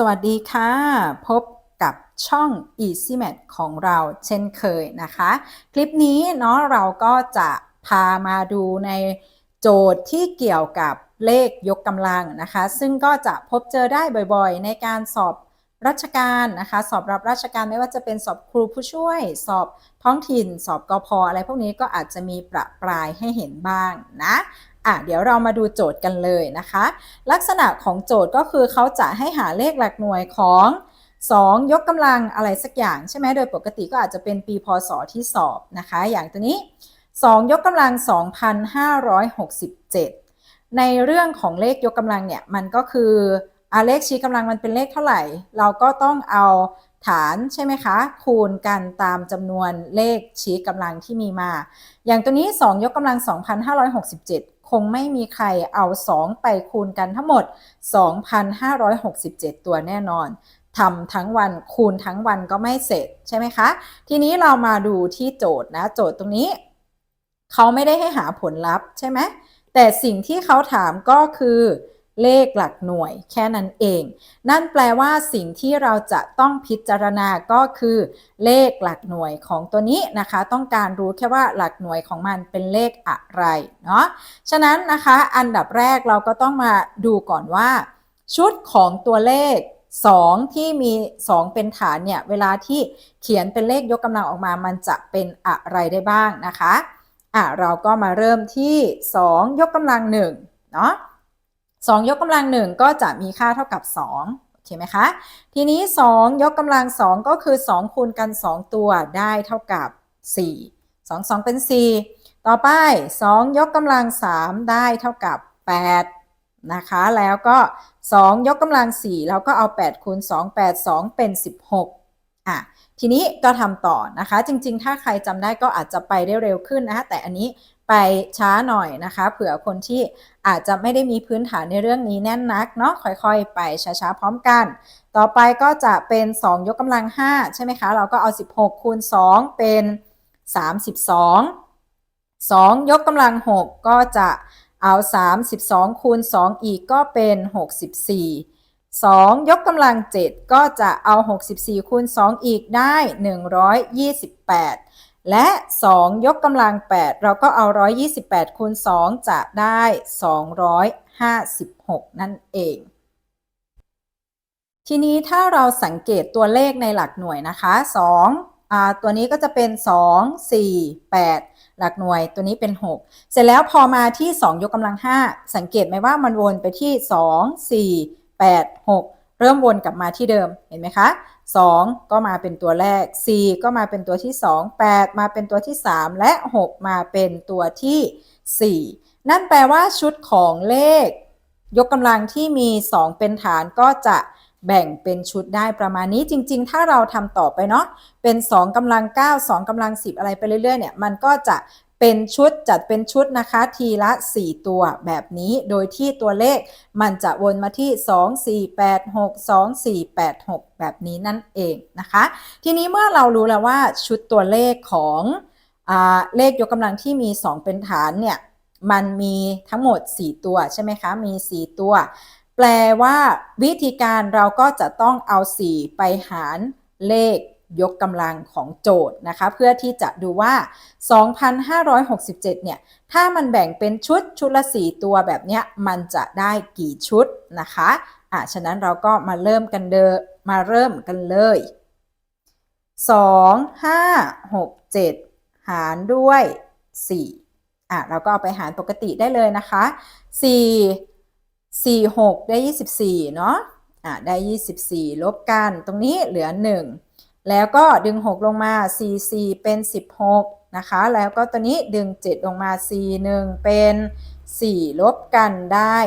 สวัสดีค่ะ พบกับช่อง Easy Math ของเราเช่นเคยนะคะ คลิปนี้เนาะเราก็จะพามาดูในโจทย์ที่เกี่ยวกับเลขยกกำลังนะคะ ซึ่งก็จะพบเจอได้บ่อยๆ ในการสอบราชการนะคะ สอบรับราชการไม่ว่าจะเป็นสอบครูผู้ช่วย สอบท้องถิ่น สอบกอพออะไรพวกนี้ก็อาจจะมีประปรายให้เห็นบ้างนะ อะเดี๋ยวเรามาดูโจทย์กันเลยนะคะ ลักษณะของโจทย์ก็คือเขาจะให้หาเลขหลักหน่วยของ2 ยกกำลังอะไรสักอย่างใช่ไหมโดยปกติก็อาจจะเป็นปีพศที่สอบนะคะ อย่างตัวนี้ 2 ยกกำลัง 2,567 ในเรื่องของเลขยกกำลังเนี่ย มันก็คืออาเลขชี้กำลังมันเป็นเลขเท่าไหร่ เราก็ต้องเอาฐานใช่ไหมคะ คูณกันตามจำนวนเลขชี้กำลังที่มีมา อย่างตัวนี้ 2 ยกกำลัง 2,567 คงไม่มีใครเอา 2 ไปคูณกันทั้งหมด 2,567 ตัวแน่นอนทำทั้งวันคูณทั้งวันก็ไม่เสร็จใช่ไหมคะ ทีนี้เรามาดูที่โจทย์นะ โจทย์ตรงนี้ เขาไม่ได้ให้หาผลลัพธ์ใช่ไหมแต่สิ่งที่เขาถามก็คือ เลขหลักหน่วยแค่นั้นเอง นั่นแปลว่าสิ่งที่เราจะต้องพิจารณาก็คือ เลขหลักหน่วยของตัวนี้นะคะ ต้องการรู้แค่ว่าหลักหน่วยของมันเป็นเลขอะไรเนาะฉะนั้นนะคะอันดับแรกเราก็ต้องมาดูก่อนว่า ชุดของตัวเลข 2 ที่มี 2 เป็นฐานเนี่ยเวลาที่เขียนเป็นเลขยกกำลังออกมา มันจะเป็นอะไรได้บ้างนะคะอะเราก็มาเริ่มที่ 2 ยกกำลัง1เนาะ 2 ยกกำลัง 1 ก็จะมีค่าเท่ากับ 2 โอเคไหมคะ ทีนี้ 2 ยกกำลัง 2 ก็คือ 2 คูณกัน 2 ตัวได้เท่ากับ 4 2 2 เป็น 4 ต่อไป 2 ยกกำลัง 3 ได้เท่ากับ 8 นะคะ แล้วก็ 2 ยกกำลัง 4 แล้วก็เอา 8 คูณ 2 8 2 เป็น 16 อะ ทีนี้ก็ทำต่อนะคะ จริง ๆ ถ้าใครจำได้ก็อาจจะไปได้เร็วขึ้นนะคะแต่อันนี้ ไปช้าหน่อยนะคะ เผื่อคนที่อาจจะไม่ได้มีพื้นฐานในเรื่องนี้แน่นนักเนาะค่อยๆ ไปช้าๆพร้อมกัน ต่อไปก็จะเป็น 2 ยกกำลัง 5 ใช่ไหมคะ เราก็เอา 16 คูณ 2 เป็น 32 2 ยกกำลัง 6 ก็จะเอา 32 คูณ 2 อีกก็เป็น 64 2 ยกกำลัง 7 ก็จะเอา 64 คูณ 2 อีกได้ 128 และ 2 ยกกำลัง 8 เราก็เอา 128คูณ2จะได้ 256 นั่นเอง ทีนี้ถ้าเราสังเกตตัวเลขในหลักหน่วยนะคะ2อ่าตัวนี้ก็จะเป็น 2 4 8 หลักหน่วยตัวนี้เป็น 6 เสร็จแล้วพอมาที่ 2 ยกกำลัง 5 สังเกตไหมว่ามันวนไปที่ 2 4 8 6 เริ่มวนกลับมาที่เดิมเห็นไหมคะ2 ก็มาเป็นตัวแรก 4 ก็มาเป็นตัวที่ 2 8 มาเป็นตัวที่ 3 และ 6 มาเป็นตัวที่ 4 นั่นแปลว่าชุดของเลข ยกกำลังที่มี 2 เป็นฐานก็จะแบ่งเป็นชุดได้ประมาณนี้จริง ๆ ถ้าเราทำต่อไปเนาะเป็น 2กำลัง 9 2กำลัง 10 อะไรไปเรื่อยๆเนี่ยมันก็จะ เป็นชุดจัดเป็นชุดนะคะ ทีละ 4 ตัวแบบนี้โดยที่ตัวเลขมันจะวนมาที่ 2 4 8 6 2 4 8 6 แบบนี้นั่นเองนะคะ ทีนี้เมื่อเรารู้แล้วว่าชุดตัวเลขของอเลขยกกำลังที่มี 2 เป็นฐานเนี่ยมันมีทั้งหมด 4 ตัวใช่ไหมคะ มี 4 ตัว แปลว่าวิธีการเราก็จะต้องเอา 4 ไปหารเลข ยกกำลังของโจทย์นะคะ เพื่อที่จะดูว่า 2,567 เนี่ย ถ้ามันแบ่งเป็นชุดชุดละ 4 ตัวแบบเนี้ย มันจะได้กี่ชุดนะคะ อะ ฉะนั้นเราก็มาเริ่มกันเดอมาเริ่มกันเลย 2 5 6 7 หารด้วย 4 อะ เราก็เอาไปหารปกติได้เลยนะคะ 4 4 6 ได้ 24 เนาะอะ ได้ 24 ลบกัน ตรงนี้เหลือ 1 แล้วก็ดึง 6 ลงมา 4 4 เป็น 16 นะคะ แล้วก็ตัวนี้ดึง 7 ลงมา 4 1 เป็น 4 ลบกันได้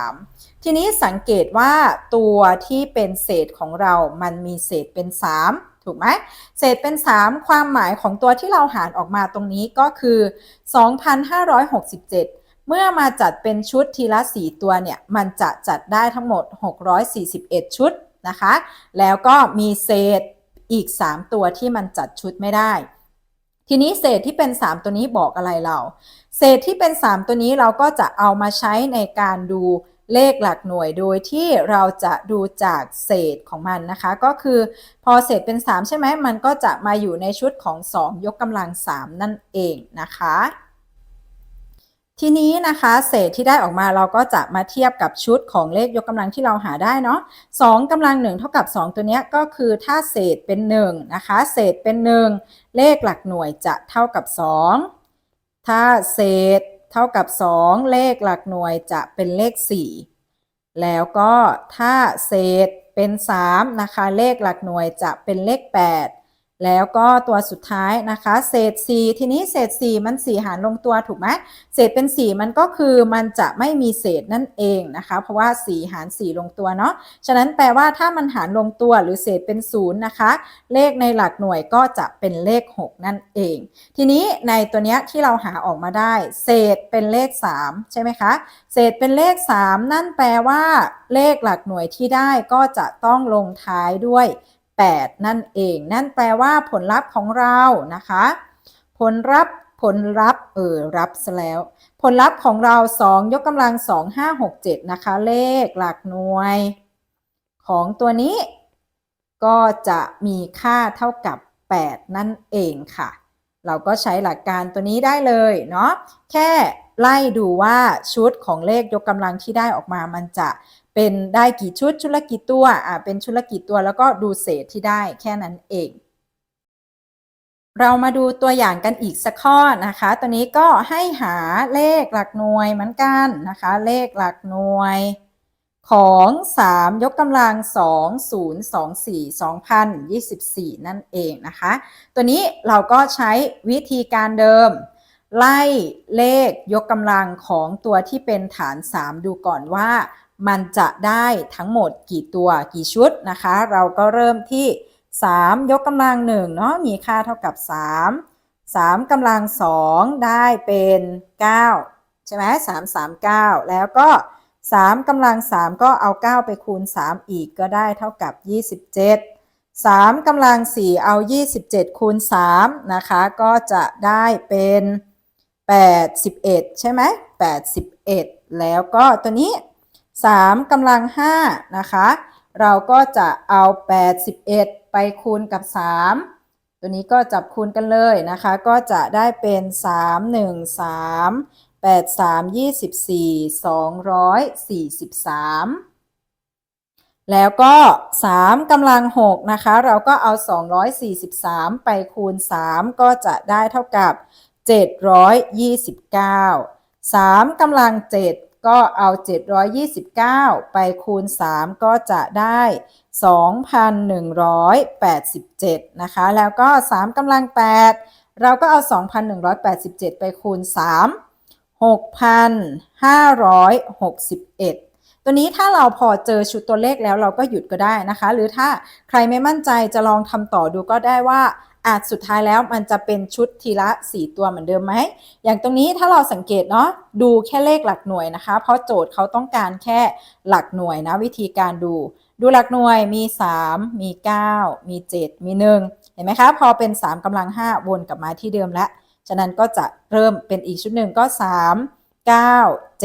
3 ทีนี้สังเกตว่าตัวที่เป็นเศษของเรา มันมีเศษเป็น 3 ถูกไหม เศษเป็น 3 ความหมายของตัวที่เราหารออกมาตรงนี้ก็คือ 2,567เมื่อมาจัดเป็นชุดทีละ 4 ตัวเนี่ย มันจะจัดได้ทั้งหมด 641 ชุดนะคะ แล้วก็มีเศษ อีก 3 ตัวที่มันจัดชุดไม่ได้ ทีนี้เศษที่เป็น 3 ตัวนี้บอกอะไรเรา เศษที่เป็น 3 ตัวนี้เราก็จะเอามาใช้ในการดูเลขหลักหน่วยโดยที่เราจะดูจากเศษของมันนะคะ ก็คือพอเศษเป็น 3 ใช่ไหมมันก็จะมาอยู่ในชุดของ 2 ยกกำลัง 3 นั่นเองนะคะ ทีนี้นะคะเศษที่ได้ออกมาเราก็จะมาเทียบกับชุดของเลขยกกำลังที่เราหาได้เนาะ2กำลัง1เท่ากับ 2 ตัวเนี้ยก็คือถ้าเศษเป็น1นะคะเศษเป็น 1 เลขหลักหน่วยจะเท่ากับ 2 ถ้าเศษเท่ากับ 2 เลขหลักหน่วยจะเป็นเลข 4 แล้วก็ถ้าเศษเป็น 3 นะคะ เลขหลักหน่วยจะเป็นเลข 8 แล้วก็ตัวสุดท้ายนะคะ เศษ 4 ทีนี้เศษ 4 มัน 4 หารลงตัวถูกไหมเศษเป็น 4 มันก็คือมันจะไม่มีเศษนั่นเองนะคะ เพราะว่า 4 หาร 4 ลงตัวเนาะฉะนั้นแปลว่าถ้ามันหารลงตัวหรือเศษเป็น 0 นะคะ เลขในหลักหน่วยก็จะเป็นเลข 6 นั่นเอง ทีนี้ในตัวเนี้ยที่เราหาออกมาได้ เศษเป็นเลข 3 ใช่ไหมคะ เศษเป็นเลข 3 นั่นแปลว่า เลขหลักหน่วยที่ได้ก็จะต้องลงท้ายด้วย 8 นั่นเอง นั่นแปลว่าผลลัพธ์ของเรานะคะ ผลลัพธ์ผลลัพธ์เออรับซะแล้ว ผลลัพธ์ของเรา 2 ยกกำลัง 2 5 6 7 นะคะ เลขหลักหน่วย ของตัวนี้ ก็จะมีค่าเท่ากับ 8 นั่นเองค่ะ เราก็ใช้หลักการตัวนี้ได้เลยเนาะแค่ ไล่ดูว่าชุดของเลขยกกำลังที่ได้ออกมามันจะเป็นได้กี่ชุดชุดละกี่ตัวอ่าเป็นชุดละกี่ตัวแล้วก็ดูเศษที่ได้แค่นั้นเอง เรามาดูตัวอย่างกันอีกสักข้อนะคะ ตัวนี้ก็ให้หาเลขหลักหน่วยเหมือนกันนะคะ เลขหลักหน่วยของ 3 ยกกำลัง 2 0 2 4 2024 นั่นเองนะคะ ตัวนี้เราก็ใช้วิธีการเดิม ไล่เลขยกกำลังของตัวที่เป็นฐาน 3 ดูก่อนว่ามันจะได้ทั้งหมดกี่ตัวกี่ชุดนะคะ เราก็เริ่มที่ 3 ยกกำลัง1เนาะมีค่าเท่ากับ 3 3กำลัง 2 ได้เป็น 9 ใช่ไหม3 3 9 แล้วก็ 3กำลัง 3 ก็เอา 9 ไปคูณ 3 อีกก็ได้เท่ากับ 27 3กำลัง 4 เอา 27 คูณ 3 นะคะ ก็จะได้เป็น 81 ใช่ไหม81 แล้วก็ตัวนี้ 3กำลัง 5 นะคะ เราก็จะเอา 81 ไปคูณกับ 3 ตัวนี้ก็จับคูณกันเลยนะคะ ก็จะได้เป็น 3 1 3 8 3 24 243 แล้วก็ 3กำลัง 6 นะคะ เราก็เอา 243 ไปคูณ 3 ก็จะได้เท่ากับ 729 3กำลัง 7 ก็เอา 729 ไปคูณ 3 ก็จะได้ 2,187 นะคะ แล้วก็ 3กำลัง 8 เราก็เอา 2,187 ไปคูณ 3 6,561ตัวนี้ถ้าเราพอเจอชุดตัวเลขแล้วเราก็หยุดก็ได้นะคะ หรือถ้าใครไม่มั่นใจจะลองทำต่อดูก็ได้ว่า อาจสุดท้ายแล้วมันจะเป็นชุดทีละ 4 ตัวเหมือนเดิมไหม อย่างตรงนี้ถ้าเราสังเกตเนาะดูแค่เลขหลักหน่วยนะคะ เพราะโจทย์เขาต้องการแค่หลักหน่วยนะวิธีการดู ดูหลักหน่วยมี 3 มี 9 มี 7 มี 1 เห็นไหมคะ พอเป็น 3กำลัง 5 วนกลับมาที่เดิมแล้วฉะนั้นก็จะเริ่มเป็นอีกชุดหนึ่งก็ 3 9 7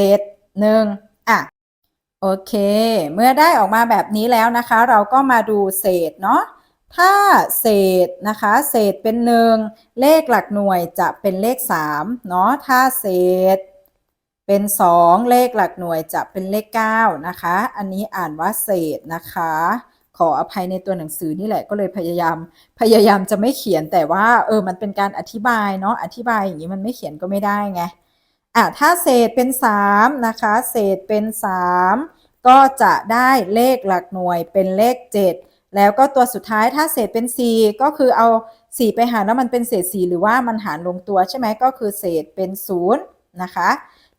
1อะโอเค เมื่อได้ออกมาแบบนี้แล้วนะคะ เราก็มาดูเศษเนาะ ถ้าเศษนะคะ เศษเป็นหนึ่งเลขหลักหน่วยจะเป็นเลข3เนาะถ้าเศษเป็น 2 เลขหลักหน่วยจะเป็นเลข9นะคะ อันนี้อ่านว่าเศษนะคะ ขออภัยในตัวหนังสือนี่แหละก็เลยพยายามพยายามจะไม่เขียนแต่ว่าเออมันเป็นการอธิบายเนาะอธิบายอย่างนี้มันไม่เขียนก็ไม่ได้ไงอะถ้าเศษเป็น 3 นะคะ เศษเป็น 3 ก็จะได้เลขหลักหน่วยเป็นเลข 7 แล้วก็ตัวสุดท้ายถ้าเศษเป็น 4 ก็คือเอา 4 ไปหารแล้วมันเป็นเศษ 4 หรือว่ามันหารลงตัวใช่ไหมก็คือเศษเป็น 0 นะคะ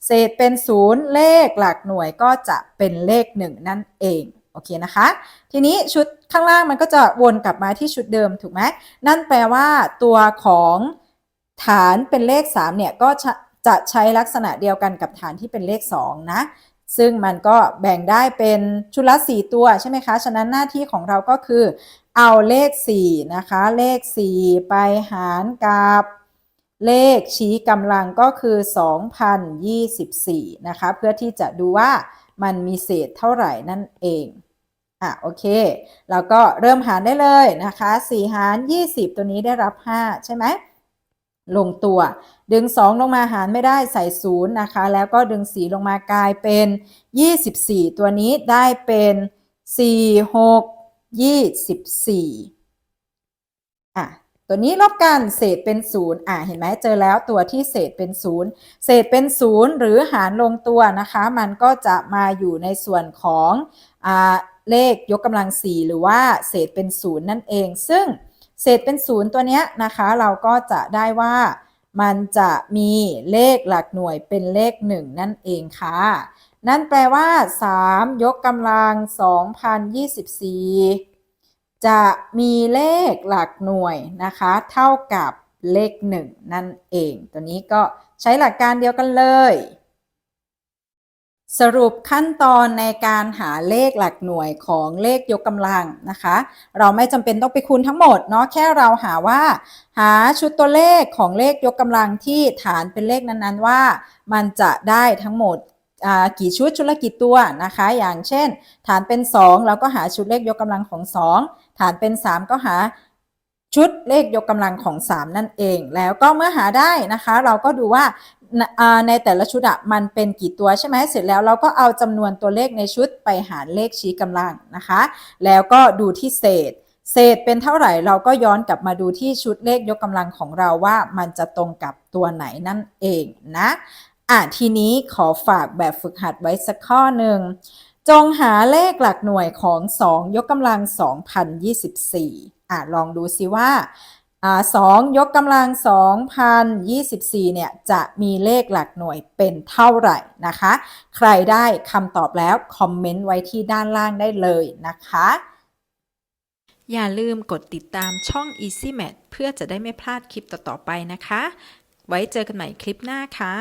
เศษเป็น 0 เลขหลักหน่วยก็จะเป็นเลข 1 นั่นเองโอเคนะคะ ทีนี้ชุดข้างล่างมันก็จะวนกลับมาที่ชุดเดิมถูกไหมนั่นแปลว่าตัวของฐานเป็นเลข 3 เนี่ยก็จะจะใช้ลักษณะเดียวกันกับฐานที่เป็นเลข 2 นะ ซึ่งมันก็แบ่งได้เป็นชุดละ 4 ตัวใช่ไหมคะ ฉะนั้นหน้าที่ของเราก็คือ เอาเลข 4 นะคะ เลข 4 ไปหารกับเลขชี้กำลังก็คือ 2024 นะคะ เพื่อที่จะดูว่ามันมีเศษเท่าไหร่นั่นเอง อะโอเคเราก็เริ่มหารได้เลยนะคะ 4 หาร 20 ตัวนี้ได้รับ 5 ใช่ไหม ลงตัว ดึง 2 ลงมาหารไม่ได้ใส่0นะคะ แล้วก็ดึง 4 ลงมากลายเป็น 24 ตัวนี้ได้เป็น 4 6 24 อะ ตัวนี้ลบกันเศษเป็น0อะ เห็นไหมเจอแล้วตัวที่เศษเป็น0เศษเป็น0หรือหารลงตัวนะคะ มันก็จะมาอยู่ในส่วนของอ่าเลขยกกำลัง 4 หรือว่าเศษเป็น0นั่นเอง ซึ่ง เศษเป็น0ตัวเนี้ยนะคะ เราก็จะได้ว่ามันจะมีเลขหลักหน่วยเป็นเลข 1 นั่นเองค่ะ นั่นแปลว่า 3 ยกกำลัง 2024 จะมีเลขหลักหน่วยนะคะ เท่ากับเลข 1 นั่นเอง ตัวนี้ก็ใช้หลักการเดียวกันเลย สรุปขั้นตอนในการหาเลขหลักหน่วยของเลขยกกำลังนะคะ เราไม่จำเป็นต้องไปคูณทั้งหมดเนาะแค่เราหาว่า หาชุดตัวเลขของเลขยกกำลังที่ฐานเป็นเลขนั้นๆว่า มันจะได้ทั้งหมดกี่ชุดชุดละกี่ตัวนะคะ อย่างเช่น ฐานเป็น 2 เราก็หาชุดเลขยกกำลังของ 2 ฐานเป็น 3 ก็หาชุดเลขยกกำลังของ 3 นั่นเอง แล้วก็เมื่อหาได้นะคะ เราก็ดูว่า ในแต่ละชุดอะมันเป็นกี่ตัวใช่ไหมเสร็จแล้วเราก็เอาจำนวนตัวเลขในชุดไปหารเลขชี้กำลังนะคะ แล้วก็ดูที่เศษ เศษเป็นเท่าไหร่เราก็ย้อนกลับมาดูที่ชุดเลขยกกำลังของเราว่ามันจะตรงกับตัวไหนนั่นเองนะอะทีนี้ขอฝากแบบฝึกหัดไว้สักข้อหนึ่งจงหาเลขหลักหน่วยของ 2 ยกกำลัง 2024อะลองดูสิว่า สอ่า2ยกกำลัง 2024 เนี่ย จะมีเลขหลักหน่วยเป็นเท่าไหร่นะคะ ใครได้คำตอบแล้ว คอมเมนต์ไว้ที่ด้านล่างได้เลยนะคะ อย่าลืมกดติดตามช่อง Easy Math เพื่อจะได้ไม่พลาดคลิปต่อ ๆ ไปนะคะ ไว้เจอกันใหม่คลิปหน้าค่ะ